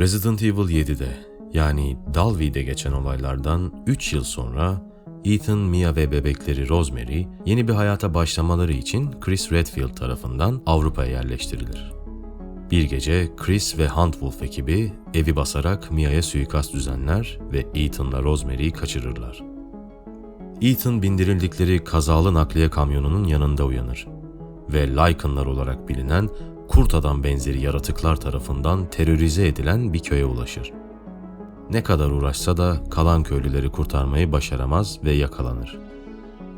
Resident Evil 7'de yani Dalby'de geçen olaylardan 3 yıl sonra Ethan, Mia ve bebekleri Rosemary yeni bir hayata başlamaları için Chris Redfield tarafından Avrupa'ya yerleştirilir. Bir gece Chris ve Huntwolf ekibi evi basarak Mia'ya suikast düzenler ve Ethan'la Rosemary'yi kaçırırlar. Ethan bindirildikleri kazalı nakliye kamyonunun yanında uyanır ve Lycanlar olarak bilinen kurt adam benzeri yaratıklar tarafından terörize edilen bir köye ulaşır. Ne kadar uğraşsa da kalan köylüleri kurtarmayı başaramaz ve yakalanır.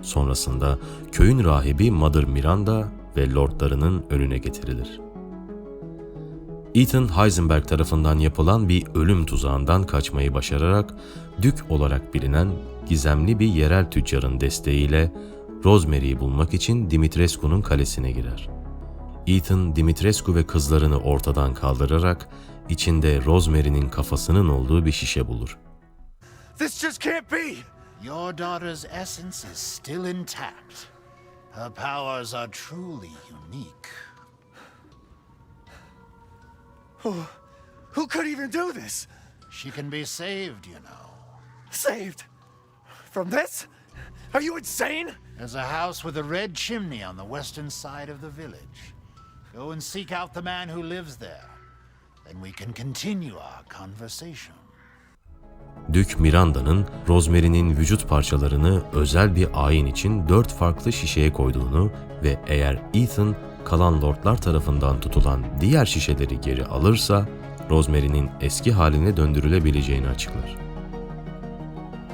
Sonrasında köyün rahibi Mother Miranda ve lordlarının önüne getirilir. Ethan Heisenberg tarafından yapılan bir ölüm tuzağından kaçmayı başararak Dük olarak bilinen gizemli bir yerel tüccarın desteğiyle Rosemary'yi bulmak için Dimitrescu'nun kalesine girer. Ethan, Dimitrescu ve kızlarını ortadan kaldırarak içinde Rosemary'nin kafasının olduğu bir şişe bulur. This just can't be! Your daughter's essence is still intact. Her powers are truly unique. Who could even do this? She can be saved, you know. Saved? From this? Are you insane? There's a house with a red chimney on the western side of the village. Go and seek out the man who lives there. Then we can continue our conversation. Dük Miranda'nın Rosemary'nin vücut parçalarını özel bir ayin için dört farklı şişeye koyduğunu ve eğer Ethan kalan lordlar tarafından tutulan diğer şişeleri geri alırsa Rosemary'nin eski haline döndürülebileceğini açıklar.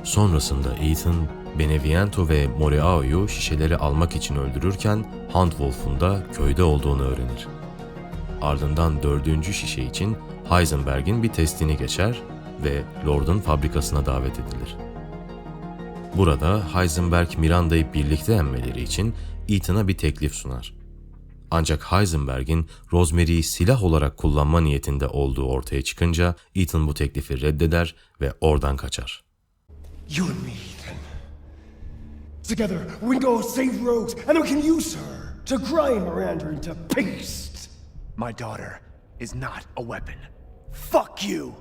Sonrasında Ethan, Beneviento ve Moriao'yu şişeleri almak için öldürürken Huntwolf'un da köyde olduğunu öğrenir. Ardından dördüncü şişe için Heisenberg'in bir testini geçer ve Lord'un fabrikasına davet edilir. Burada Heisenberg Miranda'yı birlikte emmeleri için Ethan'a bir teklif sunar. Ancak Heisenberg'in Rosemary'yi silah olarak kullanma niyetinde olduğu ortaya çıkınca Ethan bu teklifi reddeder ve oradan kaçar. You and. Together, we go save Rogues, and we can use her to grind Miranda into paste. My daughter is not a weapon. Fuck you!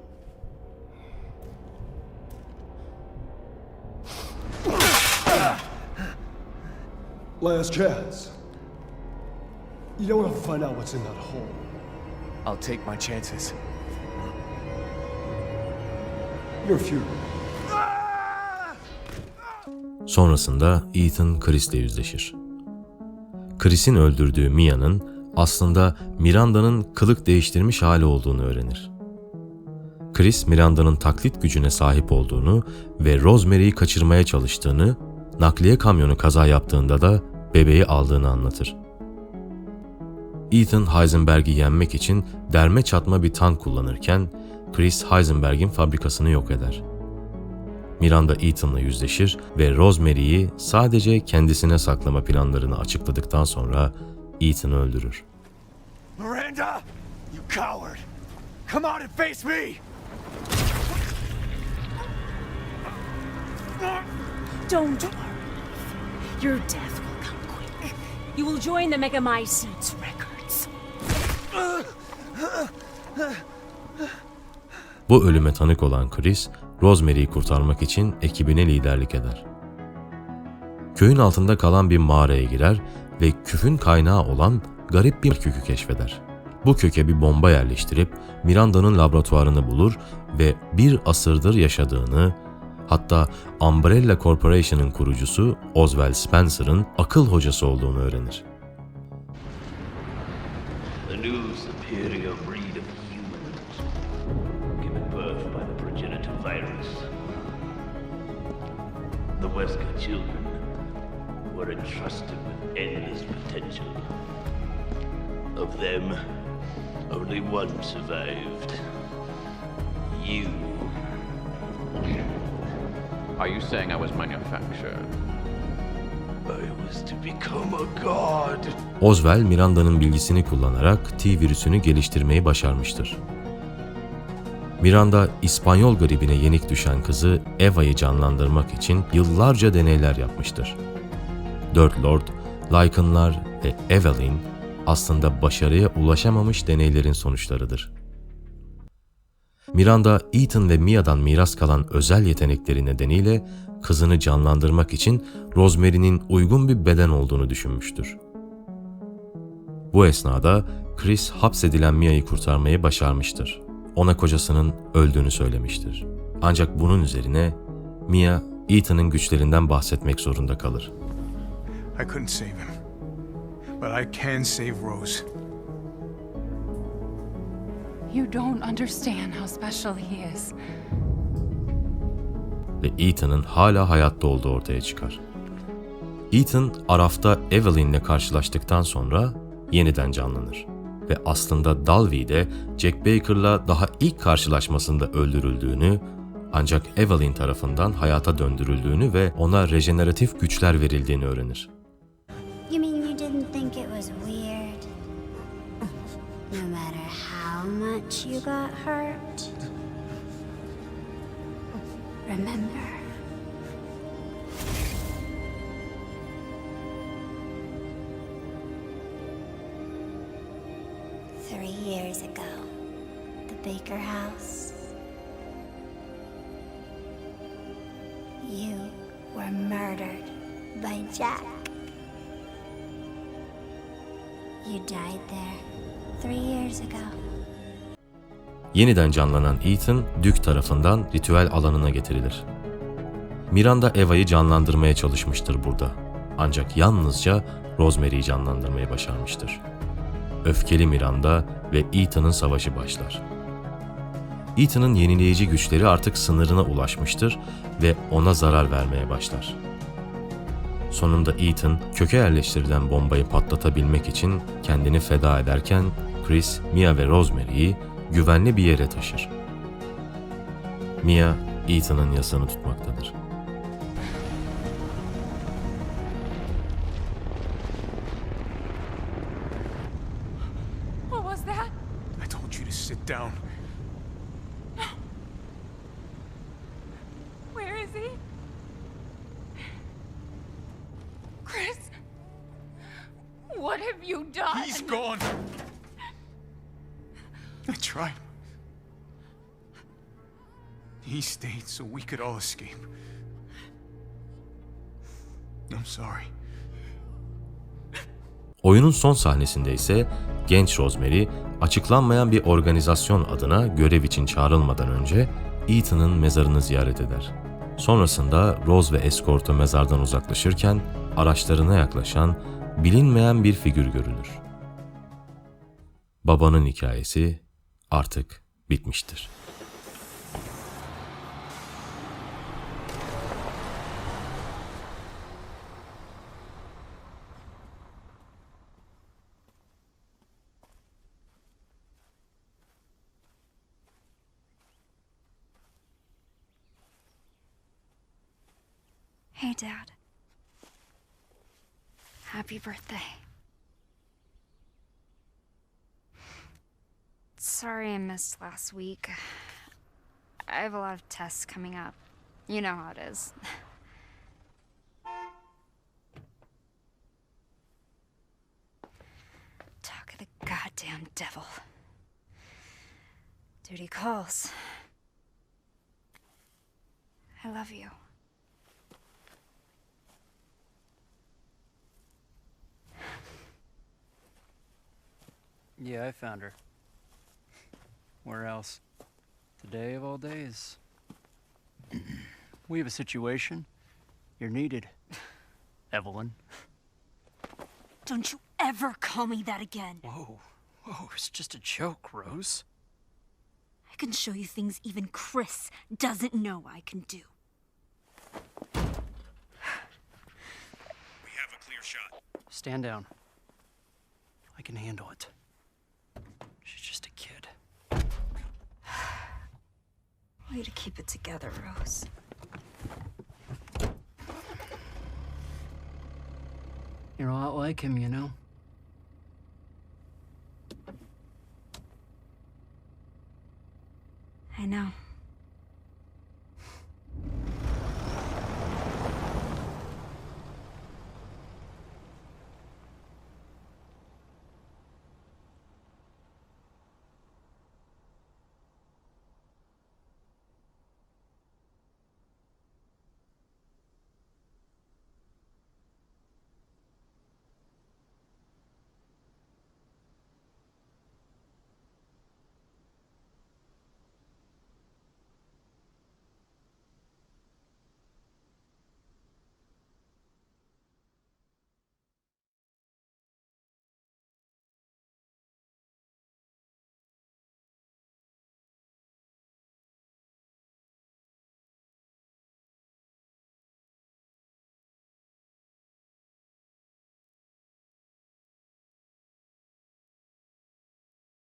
Last chance. You don't want to find out what's in that hole. I'll take my chances. You're futile. Sonrasında Ethan Chris'le yüzleşir. Chris'in öldürdüğü Mia'nın aslında Miranda'nın kılık değiştirmiş hali olduğunu öğrenir. Chris, Miranda'nın taklit gücüne sahip olduğunu ve Rosemary'yi kaçırmaya çalıştığını, nakliye kamyonu kaza yaptığında da bebeği aldığını anlatır. Ethan Heisenberg'i yenmek için derme çatma bir tank kullanırken Chris Heisenberg'in fabrikasını yok eder. Miranda Ethan'la yüzleşir ve Rosemary'yi sadece kendisine saklama planlarını açıkladıktan sonra Ethan'ı öldürür. Miranda! You coward! Come out and face me! Don't worry. Your death will come quick. You will join the Megamycetes records. Bu ölüme tanık olan Chris, Rosemary'yi kurtarmak için ekibine liderlik eder. Köyün altında kalan bir mağaraya girer ve küfün kaynağı olan garip bir kökü keşfeder. Bu köke bir bomba yerleştirip Miranda'nın laboratuvarını bulur ve bir asırdır yaşadığını, hatta Umbrella Corporation'ın kurucusu Oswald Spencer'ın akıl hocası olduğunu öğrenir. The new superior children were entrusted with endless potential. Of them, only one survived. You. Are you saying I was manufactured? I was to become a god. Oswell Miranda'nın bilgisini kullanarak T virüsünü geliştirmeyi başarmıştır. Miranda, İspanyol gribine yenik düşen kızı Eva'yı canlandırmak için yıllarca deneyler yapmıştır. Dört Lord, Lycanlar ve Evelyn aslında başarıya ulaşamamış deneylerin sonuçlarıdır. Miranda, Ethan ve Mia'dan miras kalan özel yetenekleri nedeniyle kızını canlandırmak için Rosemary'nin uygun bir beden olduğunu düşünmüştür. Bu esnada Chris hapsedilen Mia'yı kurtarmayı başarmıştır. Ona kocasının öldüğünü söylemiştir. Ancak bunun üzerine Mia, Ethan'ın güçlerinden bahsetmek zorunda kalır. I couldn't save him. But I can save Rose. You don't understand how special he is. ve Ethan'ın hala hayatta olduğu ortaya çıkar. Ethan, Araf'ta Evelyn'le karşılaştıktan sonra yeniden canlanır ve aslında Dalby'de Jack Baker'la daha ilk karşılaşmasında öldürüldüğünü ancak Evelyn tarafından hayata döndürüldüğünü ve ona rejeneratif güçler verildiğini öğrenir. You mean you didn't think it was weird? No matter how much you got hurt? Remember, years ago, the Baker house. You were murdered by Jack. You died there three years ago. Yeniden canlanan Ethan, Duke tarafından ritüel alanına getirilir. Miranda Eva'yı canlandırmaya çalışmıştır burada. Ancak yalnızca Rosemary'yi canlandırmayı başarmıştır. Öfkeli Miranda ve Ethan'ın savaşı başlar. Ethan'ın yenileyici güçleri artık sınırına ulaşmıştır ve ona zarar vermeye başlar. Sonunda Ethan, köke yerleştirilen bombayı patlatabilmek için kendini feda ederken Chris, Mia ve Rosemary'yi güvenli bir yere taşır. Mia, Ethan'ın yasını tutmaktadır. Chris? What have you done? He's gone. I tried. He stayed so we could all escape. I'm sorry. Oyunun son sahnesinde ise genç Rosemary açıklanmayan bir organizasyon adına görev için çağrılmadan önce Ethan'ın mezarını ziyaret eder. Sonrasında Rose ve eskortu mezardan uzaklaşırken araçlarına yaklaşan bilinmeyen bir figür görülür. Babanın hikayesi artık bitmiştir. Hey, Dad. Happy birthday. Sorry I missed last week. I have a lot of tests coming up. You know how it is. Talk of the goddamn devil. Duty calls. I love you. Yeah, I found her. Where else? Today of all days. we have a situation. You're needed. Evelyn. Don't you ever call me that again. Whoa. Whoa, it's just a joke, Rose. I can show you things even Chris doesn't know I can do. We have a clear shot. Stand down. I can handle it. She's just a kid. Way to keep it together, Rose. You're a lot like him, you know? I know.